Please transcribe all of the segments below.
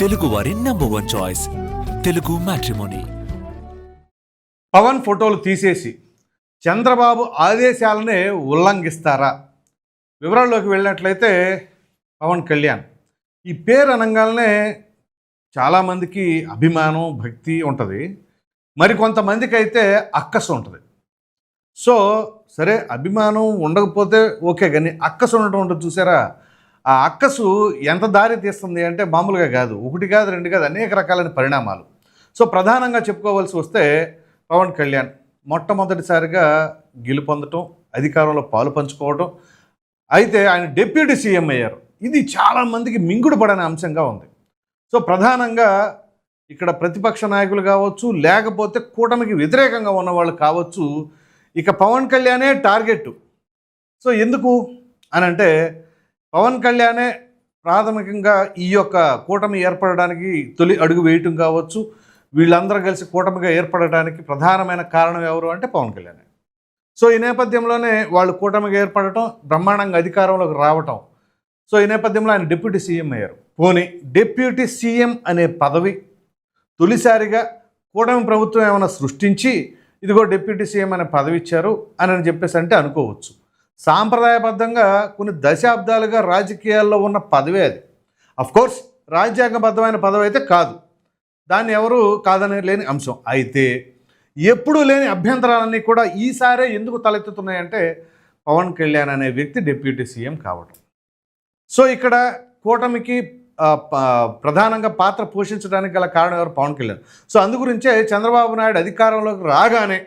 తెలుగు వారి number one choice Telugu matrimony Pawan ఫోటోలు తీసేసి చంద్రబాబు ఆదేశాలనే ఉల్లంఘిస్తారా? వివరాల్లోకి వెళ్ళినట్లయితే పవన్ కళ్యాణ్. ఈ పేరు అనగానే చాలామందికి అభిమానం భక్తి ఉంటుంది. మరి కొంతమందికి అయితే అక్కసు ఉంటుంది. సో సరే అభిమానం ఉండకపోతే ఓకే కానీ అక్కసు ఉండటం ఉంటుంది చూసారా? ఆ అక్కసు ఎంత దారి తీస్తుంది అంటే మామూలుగా కాదు. ఒకటి కాదు రెండు కాదు అనేక రకాలైన పరిణామాలు. సో ప్రధానంగా చెప్పుకోవాల్సి వస్తే పవన్ కళ్యాణ్ మొట్టమొదటిసారిగా గెలుపొందటం అధికారంలో పాలు పంచుకోవటం. అయితే ఆయన డిప్యూటీ సీఎం అయ్యారు. ఇది చాలామందికి మింగుడు పడని అంశంగా ఉంది. సో ప్రధానంగా ఇక్కడ ప్రతిపక్ష నాయకులు కావచ్చు లేకపోతే కూటమికి వ్యతిరేకంగా ఉన్న వాళ్ళు కావచ్చు ఇక పవన్ కళ్యాణే టార్గెట్ సో ఎందుకు? అని అంటే పవన్ కళ్యాణే ప్రాథమికంగా ఈ యొక్క కూటమి ఏర్పడడానికి తొలి అడుగు వేయటం కావచ్చు. వీళ్ళందరూ కలిసి కూటమిగా ఏర్పడడానికి ప్రధానమైన కారణం ఎవరు అంటే పవన్ కళ్యాణ్. సో ఈ నేపథ్యంలోనే వాళ్ళు కూటమిగా ఏర్పడటం బ్రహ్మాండంగా అధికారంలోకి రావటం. సో ఈ నేపథ్యంలో ఆయన డిప్యూటీ సీఎం అయ్యారు. పోనీ డిప్యూటీ సీఎం అనే పదవి తొలిసారిగా కూటమి ప్రభుత్వం ఏమైనా సృష్టించి ఇదిగో డిప్యూటీ సీఎం అనే పదవి ఇచ్చారు అని అని చెప్పేసి అంటే అనుకోవచ్చు. సాంప్రదాయబద్ధంగా కొన్ని దశాబ్దాలుగా రాజకీయాల్లో ఉన్న పదవే అది. అఫ్కోర్స్ రాజ్యాంగబద్ధమైన పదవి అయితే కాదు. దాన్ని ఎవరు కాదని లేని అంశం. అయితే ఎప్పుడూ లేని అభ్యంతరాలన్నీ కూడా ఈసారే ఎందుకు తలెత్తుతున్నాయంటే పవన్ కళ్యాణ్ అనే వ్యక్తి డిప్యూటీ సీఎం కావడం సో ఇక్కడ కూటమికి ప- ప్రధానంగా పాత్ర పోషించడానికి గల కారణం ఎవరు? పవన్ కళ్యాణ్. సో అందు గురించే చంద్రబాబు నాయుడు అధికారంలోకి రాగానే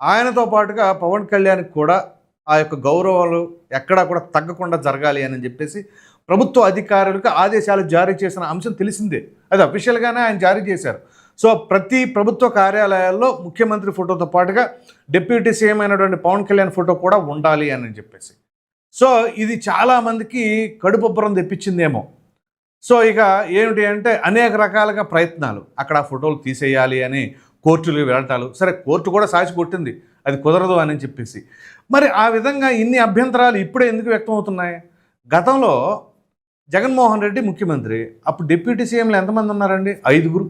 ఆయనతో పాటుగా పవన్ కళ్యాణ్కి కూడా ఆ యొక్క గౌరవాలు ఎక్కడా కూడా తగ్గకుండా జరగాలి అని చెప్పేసి ప్రభుత్వ అధికారులకు ఆదేశాలు జారీ చేసిన అంశం తెలిసిందే. అది అఫీషియల్గానే ఆయన జారీ చేశారు. సో ప్రతి ప్రభుత్వ కార్యాలయాల్లో ముఖ్యమంత్రి ఫోటోతో పాటుగా డిప్యూటీ సీఎం అయినటువంటి పవన్ కళ్యాణ్ ఫోటో కూడా ఉండాలి అని చెప్పేసి. సో ఇది చాలామందికి కడుపుబ్బరం తెప్పించిందేమో. సో ఇక ఏమిటి అంటే అనేక రకాలుగా ప్రయత్నాలు. అక్కడ ఫోటోలు తీసేయాలి అని కోర్టులు వెళ్ళటాలు సరే కోర్టు కూడా సాచి కొట్టింది. అది కుదరదు అని చెప్పేసి. మరి ఆ విధంగా ఇన్ని అభ్యంతరాలు ఇప్పుడే ఎందుకు వ్యక్తం అవుతున్నాయి గతంలో జగన్మోహన్ రెడ్డి ముఖ్యమంత్రి అప్పుడు డిప్యూటీ సీఎంలు ఎంతమంది ఉన్నారండి? ఐదుగురు.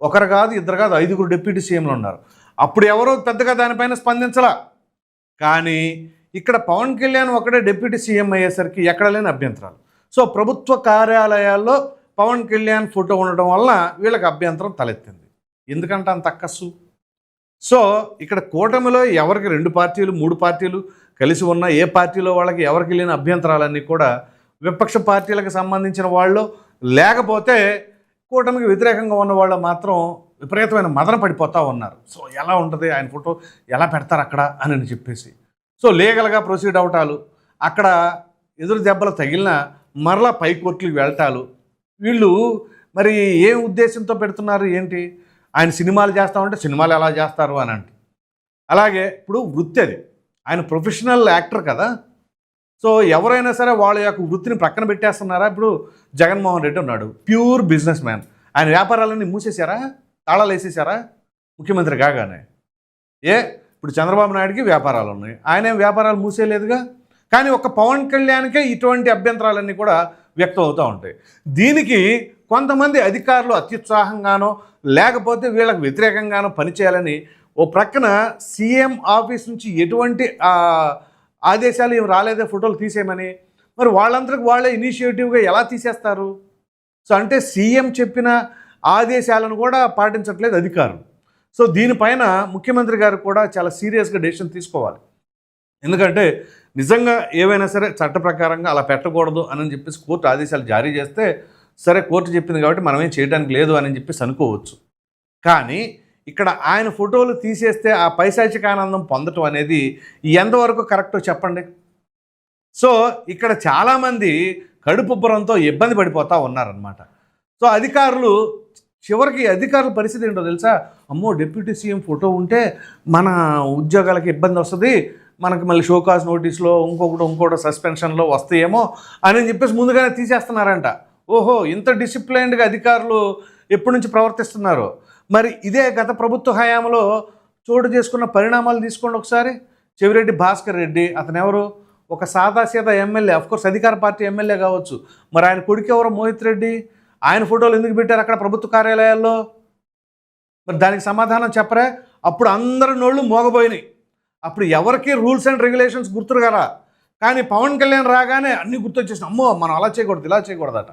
ఒకరు కాదు ఇద్దరు కాదు ఐదుగురు డిప్యూటీ సీఎంలు ఉన్నారు. అప్పుడు ఎవరో పెద్దగా దానిపైన స్పందించలా. కానీ ఇక్కడ పవన్ కళ్యాణ్ ఒకటే డిప్యూటీ సీఎం అయ్యేసరికి ఎక్కడ లేని అభ్యంతరాలు. సో ప్రభుత్వ కార్యాలయాల్లో పవన్ కళ్యాణ్ ఫోటో ఉండడం వల్ల వీళ్ళకి అభ్యంతరం తలెత్తింది. ఎందుకంటే అంత అక్కస్సు సో ఇక్కడ కూటమిలో ఎవరికి రెండు పార్టీలు మూడు పార్టీలు కలిసి ఉన్న ఏ పార్టీలో వాళ్ళకి ఎవరికి లేని అభ్యంతరాలన్నీ కూడా విపక్ష పార్టీలకు సంబంధించిన వాళ్ళు లేకపోతే కూటమికి వ్యతిరేకంగా ఉన్న వాళ్ళు మాత్రం విపరీతమైన మదన పడిపోతూ ఉన్నారు. సో ఎలా ఉంటుంది? ఆయన ఫోటో ఎలా పెడతారు అక్కడ? అని చెప్పేసి. సో లీగల్గా ప్రొసీడ్ అవటాలు అక్కడ ఎదురు దెబ్బలు తగిలిన మరలా పై కోర్టులకు వెళ్ళటాలు వీళ్ళు మరి ఏ ఉద్దేశంతో పెడుతున్నారు? ఏంటి? ఆయన సినిమాలు చేస్తామంటే సినిమాలు ఎలా చేస్తారు అని అంటే. అలాగే ఇప్పుడు వృత్తి అది. ఆయన ప్రొఫెషనల్ యాక్టర్ కదా. సో ఎవరైనా సరే వాళ్ళ యొక్క వృత్తిని ప్రక్కన పెట్టేస్తున్నారా? ఇప్పుడు జగన్మోహన్ రెడ్డి ఉన్నాడు. Pure businessman. ఆయన వ్యాపారాలన్నీ మూసేశారా? తాళాలు వేసేసారా ముఖ్యమంత్రి కాగానే. ఏ? ఇప్పుడు చంద్రబాబు నాయుడుకి వ్యాపారాలు ఉన్నాయి. ఆయన ఏం వ్యాపారాలు మూసేయలేదుగా? కానీ ఒక పవన్ కళ్యాణ్కే ఇటువంటి అభ్యంతరాలన్నీ కూడా వ్యక్తం అవుతూ ఉంటాయి. దీనికి కొంతమంది అధికారులు అత్యుత్సాహంగానో లేకపోతే వీళ్ళకి వ్యతిరేకంగానో పనిచేయాలని ఓ ప్రక్కన సీఎం ఆఫీస్ నుంచి ఎటువంటి ఆదేశాలు ఏం రాలేదే ఫోటోలు తీసేయమని. మరి వాళ్ళందరికి వాళ్ళే ఇనిషియేటివ్గా ఎలా తీసేస్తారు? సో అంటే సీఎం చెప్పిన ఆదేశాలను కూడా పాటించట్లేదు అధికారులు. సో దీనిపైన ముఖ్యమంత్రి గారు కూడా చాలా సీరియస్గా డెసిషన్ తీసుకోవాలి. ఎందుకంటే నిజంగా ఏవైనా సరే చట్ట ప్రకారంగా అలా పెట్టకూడదు అని చెప్పేసి కోర్టు ఆదేశాలు జారీ చేస్తే సరే కోర్టు చెప్పింది కాబట్టి మనమేం చేయడానికి లేదు అని చెప్పేసి అనుకోవచ్చు. కానీ ఇక్కడ ఆయన ఫోటోలు తీసేస్తే ఆ పైశాచిక ఆనందం పొందటం అనేది ఎంతవరకు కరెక్టో చెప్పండి? సో ఇక్కడ చాలామంది కడుపుబ్బరంతో ఇబ్బంది పడిపోతూ ఉన్నారనమాట సో అధికారులు చివరికి అధికారుల పరిస్థితి ఏంటో తెలుసా? అమ్మో డిప్యూటీ సీఎం ఫోటో ఉంటే మన ఉద్యోగాలకు ఇబ్బంది వస్తుంది మనకి మళ్ళీ షోకాస్ నోటీస్లో ఇంకొకటి ఇంకోటి సస్పెన్షన్లో వస్తాయేమో అని చెప్పేసి ముందుగానే తీసేస్తున్నారంట. ఓహో ఇంత డిసిప్లైన్డ్గా అధికారులు ఎప్పటి నుంచి ప్రవర్తిస్తున్నారు? మరి ఇదే గత ప్రభుత్వ హయాంలో చోటు చేసుకున్న పరిణామాలు తీసుకోండి ఒకసారి. చెవిరెడ్డి భాస్కర్ రెడ్డి అతను ఎవరు ఒక సాదాసీదా ఎమ్మెల్యే కోర్స్ అధికార పార్టీ ఎమ్మెల్యే కావచ్చు. మరి ఆయన కొడుకు ఎవరు? మోహిత్ రెడ్డి. ఆయన ఫోటోలు ఎందుకు పెట్టారు అక్కడ ప్రభుత్వ కార్యాలయాల్లో? మరి దానికి సమాధానం చెప్పరే? అప్పుడు అందరి నోళ్ళు మోగబోయినాయి. అప్పుడు ఎవరికి రూల్స్ అండ్ రెగ్యులేషన్స్ గుర్తురు కదా. కానీ పవన్ కళ్యాణ్ రాగానే అన్నీ గుర్తొచ్చేసిన అమ్మో మనం అలా చేయకూడదు ఇలా చేయకూడదట.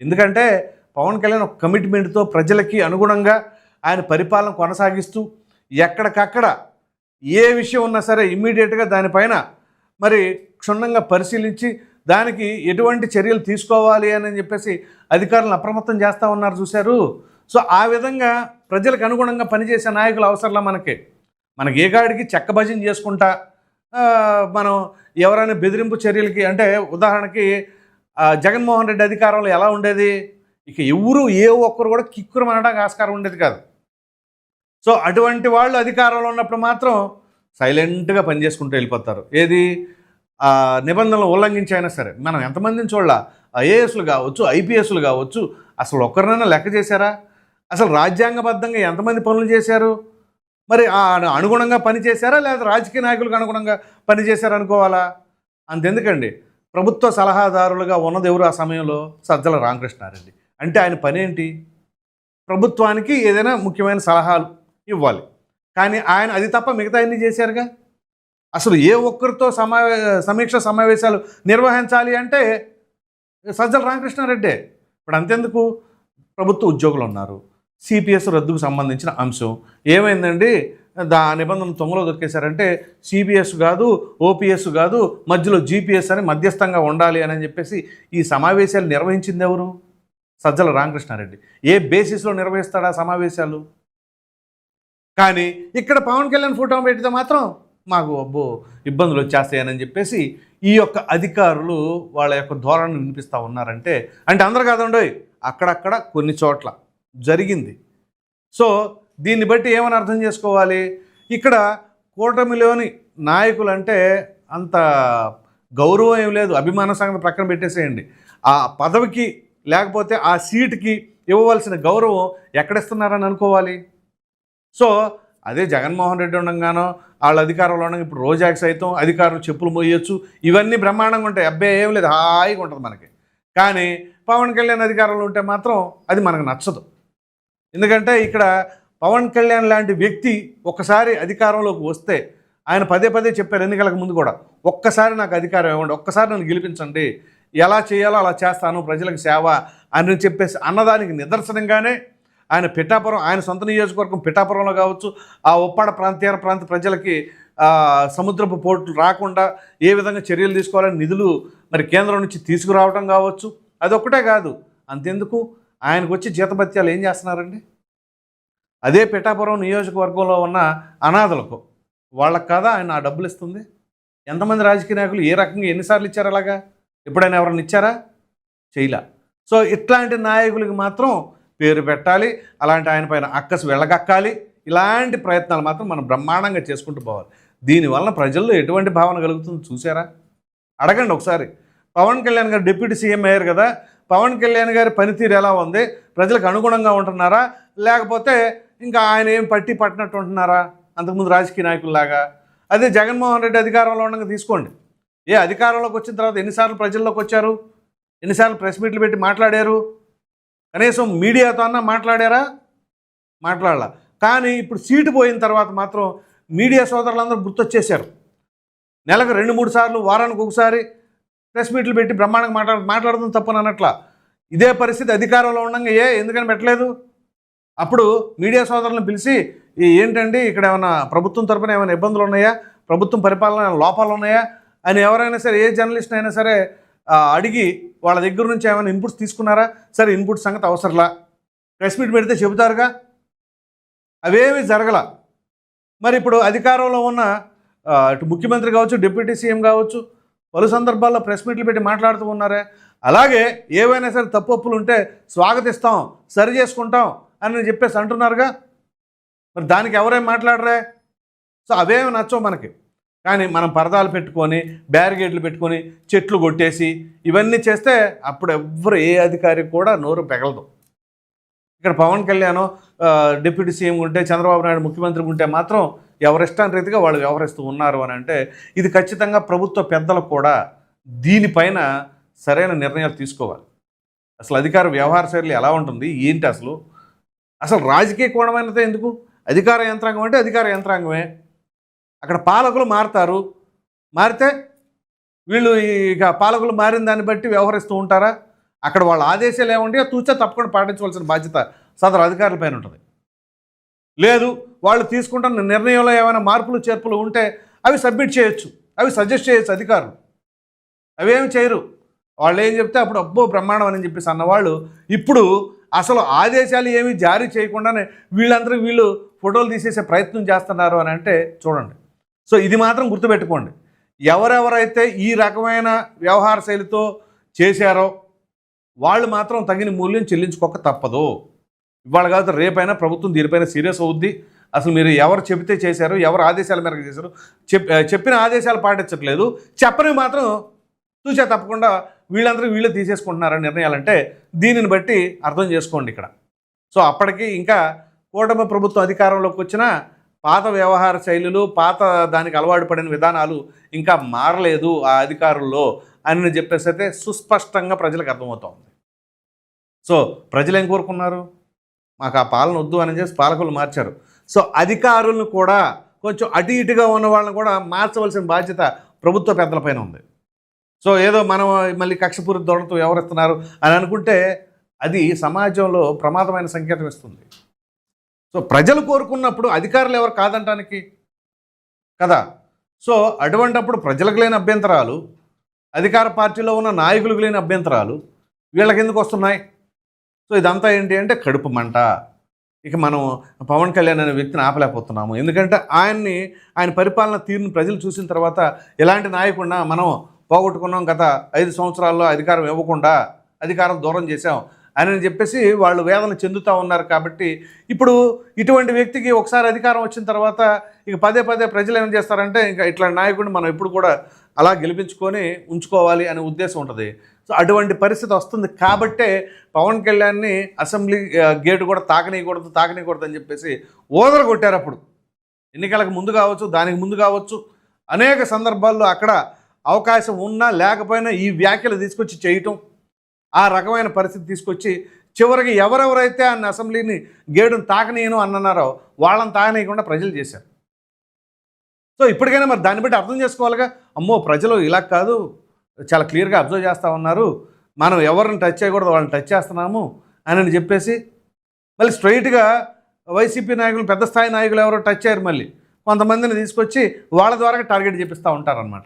ఎందుకంటే పవన్ కళ్యాణ్ ఒక కమిట్మెంట్తో ప్రజలకి అనుగుణంగా ఆయన పరిపాలన కొనసాగిస్తూ ఎక్కడికక్కడ ఏ విషయం ఉన్నా సరే ఇమ్మీడియట్గా దానిపైన మరి క్షుణ్ణంగా పరిశీలించి దానికి ఎటువంటి చర్యలు తీసుకోవాలి అని చెప్పేసి అధికారులను అప్రమత్తం చేస్తూ ఉన్నారు చూశారు. సో ఆ విధంగా ప్రజలకు అనుగుణంగా పనిచేసే నాయకులు అవసరంలా మనకి? మనకి ఏ గాడికి చెక్క భజన చేసుకుంటా మనం ఎవరైనా బెదిరింపు చర్యలకి అంటే ఉదాహరణకి జగన్మోహన్ రెడ్డి అధికారంలో ఎలా ఉండేది? ఇక ఎవరు ఏ ఒక్కరు కూడా కిక్కురు అనడానికి ఆస్కారం ఉండేది కాదు. సో అటువంటి వాళ్ళు అధికారంలో ఉన్నప్పుడు మాత్రం సైలెంట్గా పనిచేసుకుంటూ వెళ్ళిపోతారు. ఏది? నిబంధనలు ఉల్లంఘించైనా అయినా సరే. మనం ఎంతమందిని చూడాల? ఐఏఎస్లు కావచ్చు ఐపీఎస్లు కావచ్చు అసలు ఒక్కరినైనా లెక్క చేశారా? అసలు రాజ్యాంగబద్ధంగా ఎంతమంది పనులు చేశారు? మరి ఆ అనుగుణంగా పనిచేశారా లేదా రాజకీయ నాయకులకు అనుగుణంగా పనిచేశారా అనుకోవాలా? అంతెందుకండి. ప్రభుత్వ సలహాదారులుగా ఉన్నది ఎవరు ఆ సమయంలో? సజ్జల రామకృష్ణారెడ్డి. అంటే ఆయన పని ఏంటి ప్రభుత్వానికి ఏదైనా ముఖ్యమైన సలహాలు ఇవ్వాలి. కానీ ఆయన అది తప్ప మిగతా అన్ని చేశారుగా? అసలు ఏ ఒక్కరితో సమావే సమీక్ష సమావేశాలు నిర్వహించాలి అంటే సజ్జల రామకృష్ణారెడ్డే. ఇప్పుడు అంతెందుకు? ప్రభుత్వ ఉద్యోగులు ఉన్నారు. సిపిఎస్ రద్దుకు సంబంధించిన అంశం. ఏమైందండి? దా నిబంధనలు తొంగలో దొరికేశారంటే సిపిఎస్ కాదు ఓపీఎస్ కాదు మధ్యలో జీపీఎస్ అని మధ్యస్థంగా ఉండాలి అని చెప్పేసి ఈ సమావేశాలు నిర్వహించింది ఎవరు? సజ్జల రామకృష్ణారెడ్డి. ఏ బేసిస్లో నిర్వహిస్తాడు ఆ సమావేశాలు? కానీ ఇక్కడ పవన్ కళ్యాణ్ ఫోటో పెట్టితే మాత్రం మాకు అబ్బో ఇబ్బందులు వచ్చేస్తాయని చెప్పేసి ఈ యొక్క అధికారులు వాళ్ళ యొక్క ధోరణి వినిపిస్తూ ఉన్నారంటే అంటే అందరు కాదండోయ్ అక్కడక్కడ కొన్ని చోట్ల జరిగింది. సో దీన్ని బట్టి ఏమని అర్థం చేసుకోవాలి? ఇక్కడ కూటమిలోని నాయకులు అంటే అంత గౌరవం ఏం లేదు. అభిమాన సంగతి ప్రక్కన పెట్టేసేయండి. ఆ పదవికి లేకపోతే ఆ సీటుకి ఇవ్వవలసిన గౌరవం ఎక్కడిస్తున్నారని అనుకోవాలి? సో అదే జగన్మోహన్ రెడ్డి ఉండగానో వాళ్ళ అధికారంలో ఉండగా ఇప్పుడు రోజాకి సైతం అధికారులు చెప్పులు మోయొచ్చు. ఇవన్నీ బ్రహ్మాండంగా ఉంటాయి. అబ్బాయి ఏం లేదు. హాయిగా ఉంటుంది మనకి. కానీ పవన్ కళ్యాణ్ అధికారంలో ఉంటే మాత్రం అది మనకు నచ్చదు. ఎందుకంటే ఇక్కడ పవన్ కళ్యాణ్ లాంటి వ్యక్తి ఒక్కసారి అధికారంలోకి వస్తే ఆయన పదే పదే చెప్పారు ఎన్నికలకు ముందు కూడా ఒక్కసారి నాకు అధికారం ఇవ్వండి ఒక్కసారి నన్ను గెలిపించండి ఎలా చేయాలో అలా చేస్తాను ప్రజలకు సేవ అని చెప్పేసి అన్నదానికి నిదర్శనంగానే ఆయన పిఠాపురం ఆయన సొంత నియోజకవర్గం పిఠాపురంలో కావచ్చు ఆ ఉప్పాడ ప్రాంతీయ ప్రాంత ప్రజలకి సముద్రపు పోర్టులు రాకుండా ఏ విధంగా చర్యలు తీసుకోవాలని నిధులు మరి కేంద్రం నుంచి తీసుకురావడం కావచ్చు అదొక్కటే కాదు అంతెందుకు? ఆయనకు వచ్చి జీతభత్యాలు ఏం చేస్తున్నారండి? అదే పిఠాపురం నియోజకవర్గంలో ఉన్న అనాథలకు వాళ్ళకి కాదా ఆయన ఆ డబ్బులు ఇస్తుంది. ఎంతమంది రాజకీయ నాయకులు ఏ రకంగా ఎన్నిసార్లు ఇచ్చారు అలాగా? ఎప్పుడైనా ఎవరైనా ఇచ్చారా? చేయలే. సో ఇట్లాంటి నాయకులకి మాత్రం పేరు పెట్టాలి. అలాంటి ఆయన పైన అక్కసు వెళ్ళగక్కాలి. ఇలాంటి ప్రయత్నాలు మాత్రం మనం బ్రహ్మాండంగా చేసుకుంటూ పోవాలి. దీనివల్ల ప్రజల్లో ఎటువంటి భావన కలుగుతుందో చూసారా అడగండి ఒకసారి. పవన్ కళ్యాణ్ గారు డిప్యూటీ సీఎం అయ్యారు కదా పవన్ కళ్యాణ్ గారి పనితీరు ఎలా ఉంది? ప్రజలకు అనుగుణంగా ఉంటున్నారా? లేకపోతే ఇంకా ఆయన ఏం పట్టి పట్టినట్టు ఉంటున్నారా? అంతకుముందు రాజకీయ నాయకుల్లాగా. అదే జగన్మోహన్ రెడ్డి అధికారంలో ఉండగా తీసుకోండి. ఏ అధికారంలోకి వచ్చిన తర్వాత ఎన్నిసార్లు ప్రజల్లోకి వచ్చారు? ఎన్నిసార్లు ప్రెస్ మీట్లు పెట్టి మాట్లాడారు? కనీసం మీడియాతో అన్నా మాట్లాడారా? మాట్లాడాల. కానీ ఇప్పుడు సీటు పోయిన తర్వాత మాత్రం మీడియా సోదరులందరూ గుర్తొచ్చేశారు. నెలకు రెండు మూడు సార్లు వారానికి ఒకసారి ప్రెస్ మీట్లు పెట్టి బ్రహ్మాండంగా మాట్లాడు మాట్లాడడం తప్పని అన్నట్ల. ఇదే పరిస్థితి అధికారంలో ఉండగా ఏ ఎందుకని పెట్టలేదు? అప్పుడు మీడియా సోదరులను పిలిచి ఏంటండి ఇక్కడ ఏమైనా ప్రభుత్వం తరపున ఏమైనా ఇబ్బందులు ఉన్నాయా? ప్రభుత్వం పరిపాలన లోపాలు ఉన్నాయా? అని ఎవరైనా సరే ఏ జర్నలిస్ట్ అయినా సరే అడిగి వాళ్ళ దగ్గర నుంచి ఏమైనా ఇన్పుట్స్ తీసుకున్నారా? సరే ఇన్పుట్ సంగతి అవసరంలా. ప్రెస్ మీట్ పెడితే చెబుతారుగా? అవేమి జరగల. మరి ఇప్పుడు అధికారంలో ఉన్న ఇటు ముఖ్యమంత్రి కావచ్చు డిప్యూటీ సీఎం కావచ్చు పలు సందర్భాల్లో ప్రెస్ మీట్లు పెట్టి మాట్లాడుతూ ఉన్నారే. అలాగే ఏవైనా సరే తప్పులు ఉంటే స్వాగతిస్తాం సరి చేసుకుంటాం అని చెప్పేసి అంటున్నారుగా. మరి దానికి ఎవరేం మాట్లాడరే? సో అవేమి నచ్చవు మనకి. కానీ మనం పరదాలు పెట్టుకొని బ్యారిగేట్లు పెట్టుకొని చెట్లు కొట్టేసి ఇవన్నీ చేస్తే అప్పుడు ఎవరు ఏ అధికారికి కూడా నోరు పెగలదు. ఇక్కడ పవన్ కళ్యాణ్ డిప్యూటీ సీఎం ఉంటే చంద్రబాబు నాయుడు ముఖ్యమంత్రి ఉంటే మాత్రం ఎవరిష్టాన్ రీతిగా వాళ్ళు వ్యవహరిస్తూ ఉన్నారు అని అంటే ఇది ఖచ్చితంగా ప్రభుత్వ పెద్దలు కూడా దీనిపైన సరైన నిర్ణయాలు తీసుకోవాలి. అసలు అధికార వ్యవహార శైలి ఎలా ఉంటుంది? ఏంటి అసలు? అసలు రాజకీయ కోణమైనదే ఎందుకు? అధికార యంత్రాంగం అంటే అధికార యంత్రాంగమే. అక్కడ పాలకులు మారుతారు. మారితే వీళ్ళు ఇక పాలకులు మారిన దాన్ని బట్టి వ్యవహరిస్తూ ఉంటారా? అక్కడ వాళ్ళ ఆదేశాలు ఏముంటాయో తూచా తప్పకుండా పాటించవలసిన బాధ్యత సదరు అధికారుల పైన ఉంటుంది. లేదు వాళ్ళు తీసుకుంటున్న నిర్ణయంలో ఏమైనా మార్పులు చేర్పులు ఉంటే అవి సబ్మిట్ చేయొచ్చు. అవి సజెస్ట్ చేయొచ్చు అధికారులు. అవేమి చేయరు. వాళ్ళు ఏం చెప్తే అప్పుడు అబ్బో బ్రహ్మాండం అని చెప్పేసి అన్నవాళ్ళు ఇప్పుడు అసలు ఆదేశాలు ఏమీ జారీ చేయకుండానే వీళ్ళందరూ వీళ్ళు ఫోటోలు తీసేసే ప్రయత్నం చేస్తున్నారు అని అంటే చూడండి. సో ఇది మాత్రం గుర్తుపెట్టుకోండి. ఎవరెవరైతే ఈ రకమైన వ్యవహార శైలితో చేశారో వాళ్ళు మాత్రం తగిన మూల్యం చెల్లించుకోక తప్పదు. ఇవాళ కాదు రేపైనా ప్రభుత్వం దీనిపైన సీరియస్ అవుద్ది. అసలు మీరు ఎవరు చెబితే చేశారు ఎవరు ఆదేశాల మేరకు చేశారు చెప్పిన ఆదేశాలు పాటించట్లేదు. చెప్పని మాత్రం చూసే తప్పకుండా వీళ్ళందరూ వీళ్ళే తీసేసుకుంటున్నారని నిర్ణయాలంటే దీనిని బట్టి అర్థం చేసుకోండి ఇక్కడ. సో అప్పటికి ఇంకా కూటమి ప్రభుత్వం అధికారంలోకి వచ్చిన పాత వ్యవహార శైలులు పాత దానికి అలవాటు పడిన విధానాలు ఇంకా మారలేదు ఆ అధికారుల్లో అని చెప్పేసి అయితే సుస్పష్టంగా ప్రజలకు అర్థమవుతోంది. సో ప్రజలు ఏం కోరుకున్నారు? మాకు ఆ పాలన వద్దు అని చేసి పాలకులు మార్చారు. సో అధికారులను కూడా కొంచెం అటు ఇటుగా ఉన్న వాళ్ళని కూడా మార్చవలసిన బాధ్యత ప్రభుత్వ పెద్దలపైన ఉంది. సో ఏదో మనం మళ్ళీ కక్షపూరిత ధోరణితో వ్యవహరిస్తున్నారు అని అనుకుంటే అది సమాజంలో ప్రమాదమైన సంకేతం ఇస్తుంది. సో ప్రజలు కోరుకున్నప్పుడు అధికారులు ఎవరు కాదంటానికి? కదా? సో అటువంటప్పుడు ప్రజలకు లేని అభ్యంతరాలు అధికార పార్టీలో ఉన్న నాయకులకు లేని అభ్యంతరాలు వీళ్ళకి ఎందుకు వస్తున్నాయి? సో ఇదంతా ఏంటి అంటే కడుపు మంట. ఇక మనం పవన్ కళ్యాణ్ అనే వ్యక్తిని ఆపలేకపోతున్నాము. ఎందుకంటే ఆయన్ని ఆయన పరిపాలన తీరును ప్రజలు చూసిన తర్వాత ఎలాంటి నాయకుండా మనం పోగొట్టుకున్నాం గత ఐదు సంవత్సరాల్లో అధికారం ఇవ్వకుండా అధికారం దూరం చేశాం. అని చెప్పేసి వాళ్ళు వేదన చెందుతూ ఉన్నారు కాబట్టి ఇప్పుడు ఇటువంటి వ్యక్తికి ఒకసారి అధికారం వచ్చిన తర్వాత ఇక పదే పదే ప్రజలు ఏం చేస్తారంటే ఇంకా ఇట్లాంటి నాయకుడిని మనం ఎప్పుడు కూడా అలా గెలిపించుకొని ఉంచుకోవాలి అనే ఉద్దేశం ఉంటుంది. సో అటువంటి పరిస్థితి వస్తుంది కాబట్టే పవన్ కళ్యాణ్ని అసెంబ్లీ గేటు కూడా తాకనీయకూడదు తాకనీయకూడదు అని చెప్పేసి ఓదర కొట్టారు అప్పుడు. ఎన్నికలకు ముందు కావచ్చు దానికి ముందు కావచ్చు అనేక సందర్భాల్లో అక్కడ అవకాశం ఉన్నా లేకపోయినా ఈ వ్యాఖ్యలు తీసుకొచ్చి చేయటం ఆ రకమైన పరిస్థితి తీసుకొచ్చి చివరికి ఎవరెవరైతే ఆ అసెంబ్లీని గేడును తాకనీయను అన్నారో వాళ్ళని తాగనీయకుండా ప్రజలు చేశారు. సో ఇప్పటికైనా మరి దాన్ని బట్టి అర్థం చేసుకోవాలిగా. అమ్మో ప్రజలు ఇలా కాదు. చాలా క్లియర్గా అబ్జర్వ్ చేస్తూ ఉన్నారు. మనం ఎవరిని టచ్ చేయకూడదు వాళ్ళని టచ్ చేస్తున్నాము అని చెప్పేసి మళ్ళీ స్ట్రైట్గా వైసీపీ నాయకులు పెద్ద స్థాయి నాయకులు ఎవరో టచ్ అయ్యారు మళ్ళీ. కొంతమందిని తీసుకొచ్చి వాళ్ళ ద్వారా టార్గెట్ చేపిస్తూ ఉంటారనమాట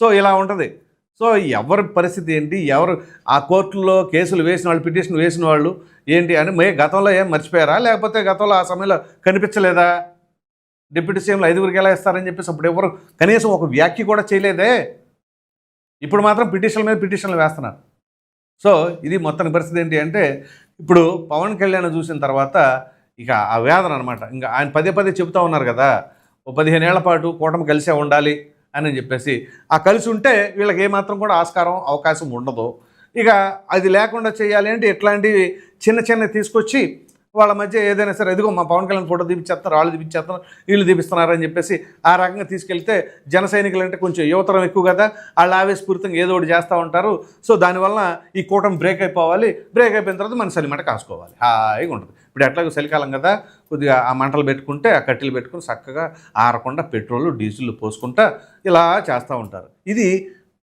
సో ఇలా ఉంటుంది. సో ఎవరి పరిస్థితి ఏంటి? ఎవరు ఆ కోర్టులో కేసులు వేసిన వాళ్ళు పిటిషన్ వేసిన వాళ్ళు ఏంటి అని మే గతంలో ఏం మర్చిపోయారా? లేకపోతే గతంలో ఆ సమయంలో కనిపించలేదా? డిప్యూటీ సీఎంలు ఐదుగురికి ఎలా ఇస్తారని చెప్పేసి అప్పుడు ఎవరు కనీసం ఒక వ్యాఖ్య కూడా చేయలేదే? ఇప్పుడు మాత్రం పిటిషన్ల మీద పిటిషన్లు వేస్తున్నారు. సో ఇది మొత్తం పరిస్థితి ఏంటి అంటే ఇప్పుడు పవన్ కళ్యాణ్ చూసిన తర్వాత ఇక ఆ వేదన అనమాట ఇంకా ఆయన పదే పదే చెబుతూ ఉన్నారు కదా ఓ పదిహేను ఏళ్ళ పాటు కూటమి కలిసే ఉండాలి అని చెప్పేసి ఆ కలిసి ఉంటే వీళ్ళకి ఏమాత్రం కూడా ఆస్కారం అవకాశం ఉండదు. ఇక అది లేకుండా చేయాలి అంటే ఇట్లాంటివి చిన్న చిన్న తీసుకొచ్చి వాళ్ళ మధ్య ఏదైనా సరే ఇదిగో మా పవన్ కళ్యాణ్ ఫోటో తీపిచ్చేస్తున్నారు వాళ్ళు తీపిచ్చేస్తున్నారు వీళ్ళు తీపిస్తున్నారని చెప్పేసి ఆ రకంగా తీసుకెళ్తే జన సైనికులు అంటే కొంచెం యువతరం ఎక్కువ కదా వాళ్ళు ఆవేశపూరితంగా ఏదో ఒకటి చేస్తూ ఉంటారు. సో దానివల్ల ఈ కూటమి బ్రేక్ అయిపోవాలి. బ్రేక్ అయిపోయిన తర్వాత మన సలిమంట కాసుకోవాలి. హాయిగా ఉంటుంది. ఇప్పుడు ఎట్లాగో చలికాలం కదా కొద్దిగా ఆ మంటలు పెట్టుకుంటే ఆ కట్టెలు పెట్టుకుని చక్కగా ఆరకుండా పెట్రోల్ డీజిల్ పోసుకుంటా ఇలా చేస్తూ ఉంటారు. ఇది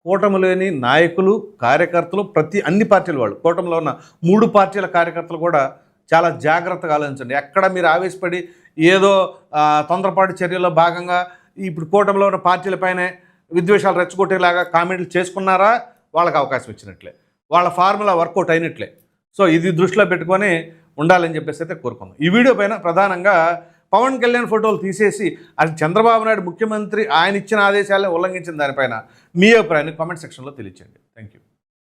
కూటమిలోని నాయకులు కార్యకర్తలు ప్రతి అన్ని పార్టీల వాళ్ళు కూటమిలో ఉన్న మూడు పార్టీల కార్యకర్తలు కూడా చాలా జాగ్రత్తగా ఆలోచించండి. ఎక్కడ మీరు ఆవేశపడి ఏదో తొందరపాటు చర్యలో భాగంగా ఇప్పుడు కూటమిలో ఉన్న పార్టీలపైనే విద్వేషాలు రెచ్చగొట్టేలాగా కామెంట్లు చేసుకున్నారా? వాళ్ళకి అవకాశం ఇచ్చినట్లే. వాళ్ళ ఫార్ములా వర్కౌట్ అయినట్లే. సో ఇది దృష్టిలో పెట్టుకొని ఉండాలని చెప్పేసి అయితే కోరుకున్నాం ఈ వీడియో పైన ప్రధానంగా పవన్ కళ్యాణ్ ఫోటోలు తీసేసి అది చంద్రబాబు నాయుడు ముఖ్యమంత్రి ఆయన ఇచ్చిన ఆదేశాలను ఉల్లంఘించిన దానిపైన మీ అభిప్రాయాన్ని కామెంట్ సెక్షన్లో తెలియచేయండి. Thank you